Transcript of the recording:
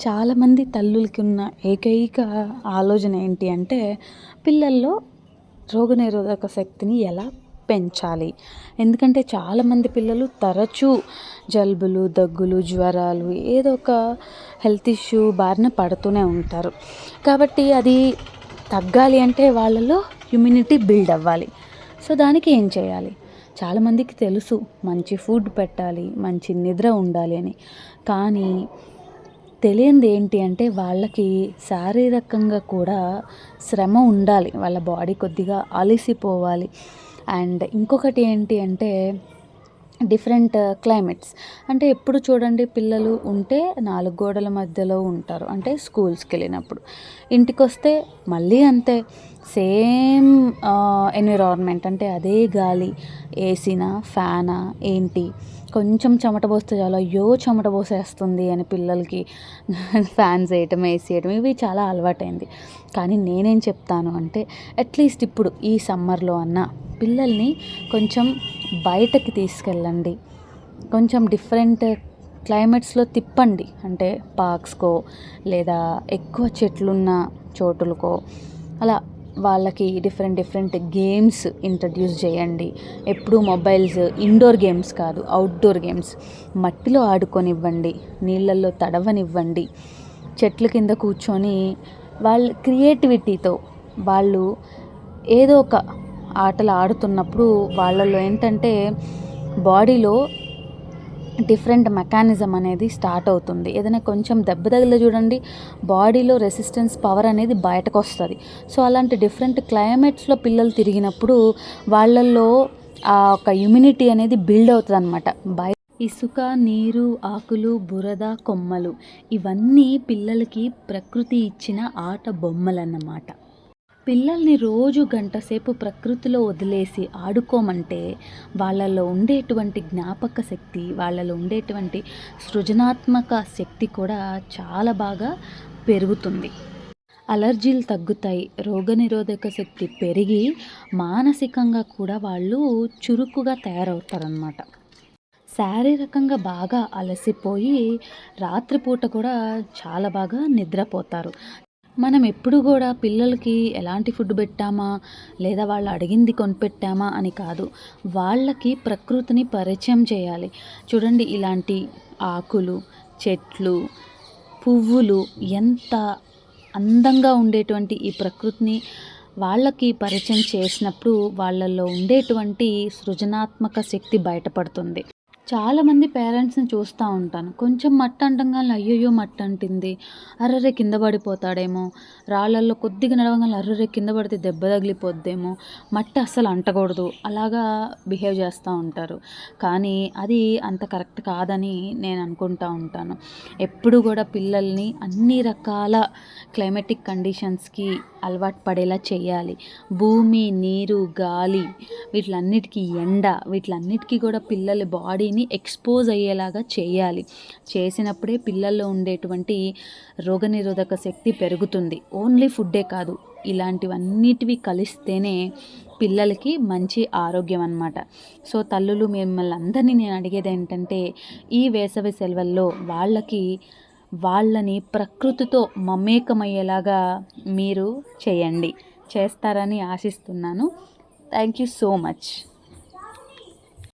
చాలామంది తల్లులకి ఉన్న ఏకైక ఆలోచన ఏంటి అంటే పిల్లల్లో రోగనిరోధక శక్తిని ఎలా పెంచాలి? ఎందుకంటే చాలామంది పిల్లలు తరచూ జలుబులు దగ్గులు జ్వరాలు ఏదో ఒక హెల్త్ ఇష్యూ బారిన పడుతూనే ఉంటారు. కాబట్టి అది తగ్గాలి అంటే వాళ్ళలో ఇమ్యూనిటీ బిల్డ్ అవ్వాలి. సో దానికి ఏం చేయాలి? చాలామందికి తెలుసు మంచి ఫుడ్ పెట్టాలి మంచి నిద్ర ఉండాలి అని. కానీ తెలియంది ఏంటి అంటే వాళ్ళకి శారీరకంగా కూడా శ్రమ ఉండాలి. వాళ్ళ బాడీ కొద్దిగా అలసిపోవాలి. అండ్ ఇంకొకటి ఏంటి అంటే డిఫరెంట్ క్లైమేట్స్. అంటే ఎప్పుడు చూడండి పిల్లలు ఉంటే నాలుగు గోడల మధ్యలో ఉంటారు. అంటే స్కూల్స్కి వెళ్ళినప్పుడు. ఇంటికి వస్తే మళ్ళీ అంతే. Same environment. అంటే అదే గాలి. ఏసీనా ఫ్యానా ఏంటి? కొంచెం చెమట పోస్తే చాలా. అయ్యో చెమట పోసేస్తుంది అని పిల్లలకి ఫ్యాన్స్ వేయటం ఏసీ వేయటం ఇవి చాలా అలవాటైంది. కానీ నేనేం చెప్తాను అంటే అట్లీస్ట్ ఇప్పుడు ఈ సమ్మర్లో అన్న పిల్లల్ని కొంచెం బయటకి తీసుకెళ్ళండి. కొంచెం డిఫరెంట్ క్లైమేట్స్లో తిప్పండి. అంటే పార్క్స్కో లేదా ఎక్కువ చెట్లున్న చోటులకో. అలా వాళ్ళకి డిఫరెంట్ డిఫరెంట్ గేమ్స్ ఇంట్రడ్యూస్ చేయండి. ఎప్పుడు మొబైల్స్ ఇండోర్ గేమ్స్ కాదు అవుట్డోర్ గేమ్స్ మట్టిలో ఆడుకొనివ్వండి నీళ్ళల్లో తడవనివ్వండి. చెట్ల కింద కూర్చొని వాళ్ళ క్రియేటివిటీతో వాళ్ళు ఏదో ఒక ఆటలు ఆడుతున్నప్పుడు వాళ్ళల్లో ఏంటంటే బాడీలో డిఫరెంట్ మెకానిజం అనేది స్టార్ట్ అవుతుంది. ఏదైనా కొంచెం దెబ్బ తగిలి చూడండి బాడీలో రెసిస్టెన్స్ పవర్ అనేది బయటకు వస్తుంది. సో అలాంటి డిఫరెంట్ క్లైమేట్స్లో పిల్లలు తిరిగినప్పుడు వాళ్ళల్లో ఆ ఒక ఇమ్యూనిటీ అనేది బిల్డ్ అవుతుంది అనమాట బయ ఇసుక నీరు ఆకులు బురద కొమ్మలు ఇవన్నీ పిల్లలకి ప్రకృతి ఇచ్చిన ఆట బొమ్మలన్నమాట. పిల్లల్ని రోజు గంటసేపు ప్రకృతిలో వదిలేసి ఆడుకోమంటే వాళ్ళలో ఉండేటువంటి జ్ఞాపక శక్తి వాళ్ళలో ఉండేటువంటి సృజనాత్మక శక్తి కూడా చాలా బాగా పెరుగుతుంది. అలర్జీలు తగ్గుతాయి రోగనిరోధక శక్తి పెరిగి మానసికంగా కూడా వాళ్ళు చురుకుగా తయారవుతారనమాట శారీరకంగా బాగా అలసిపోయి రాత్రిపూట కూడా చాలా బాగా నిద్రపోతారు. మనం ఎప్పుడు కూడా పిల్లలకి ఎలాంటి ఫుడ్ పెట్టామా? లేదా వాళ్ళు అడిగింది కొనిపెట్టామా అని కాదు. వాళ్ళకి ప్రకృతిని పరిచయం చేయాలి. చూడండి ఇలాంటి ఆకులు చెట్లు పువ్వులు ఎంత అందంగా ఉండేటువంటి ఈ ప్రకృతిని వాళ్ళకి పరిచయం చేసినప్పుడు వాళ్ళల్లో ఉండేటువంటి సృజనాత్మక శక్తి బయటపడుతుంది. చాలామంది పేరెంట్స్ని చూస్తూ ఉంటాను. కొంచెం మట్టి అంటంగానే అయ్యయ్యో మట్టి అంటింది. అర్రరే కింద పడిపోతాడేమో. రాళ్ళల్లో కొద్దిగా నడవగానే అర్రరే కింద పడితే దెబ్బ తగిలిపోద్దేమో. మట్టి అస్సలు అంటకూడదు. అలాగా బిహేవ్ చేస్తూ ఉంటారు. కానీ అది అంత కరెక్ట్ కాదని నేను అనుకుంటూ ఉంటాను. ఎప్పుడు కూడా పిల్లల్ని అన్ని రకాల క్లైమేటిక్ కండిషన్స్కి అలవాటు పడేలా చేయాలి. భూమి నీరు గాలి వీటిలన్నిటికీ ఎండ వీటిలన్నిటికీ కూడా పిల్లల బాడీని ఎక్స్పోజ్ అయ్యేలాగా చేయాలి. చేసినప్పుడే పిల్లల్లో ఉండేటువంటి రోగనిరోధక శక్తి పెరుగుతుంది. ఓన్లీ ఫుడ్డే కాదు ఇలాంటివన్నిటివి కలిస్తేనే పిల్లలకి మంచి ఆరోగ్యం అనమాట సో తల్లులు మిమ్మల్ని అందరినీ నేను అడిగేది ఏంటంటే ఈ వేసవి సెలవుల్లో వాళ్ళకి వాళ్ళని ప్రకృతితో మమేకమయ్యేలాగా మీరు చేయండి. చేస్తారని ఆశిస్తున్నాను. Thank you so much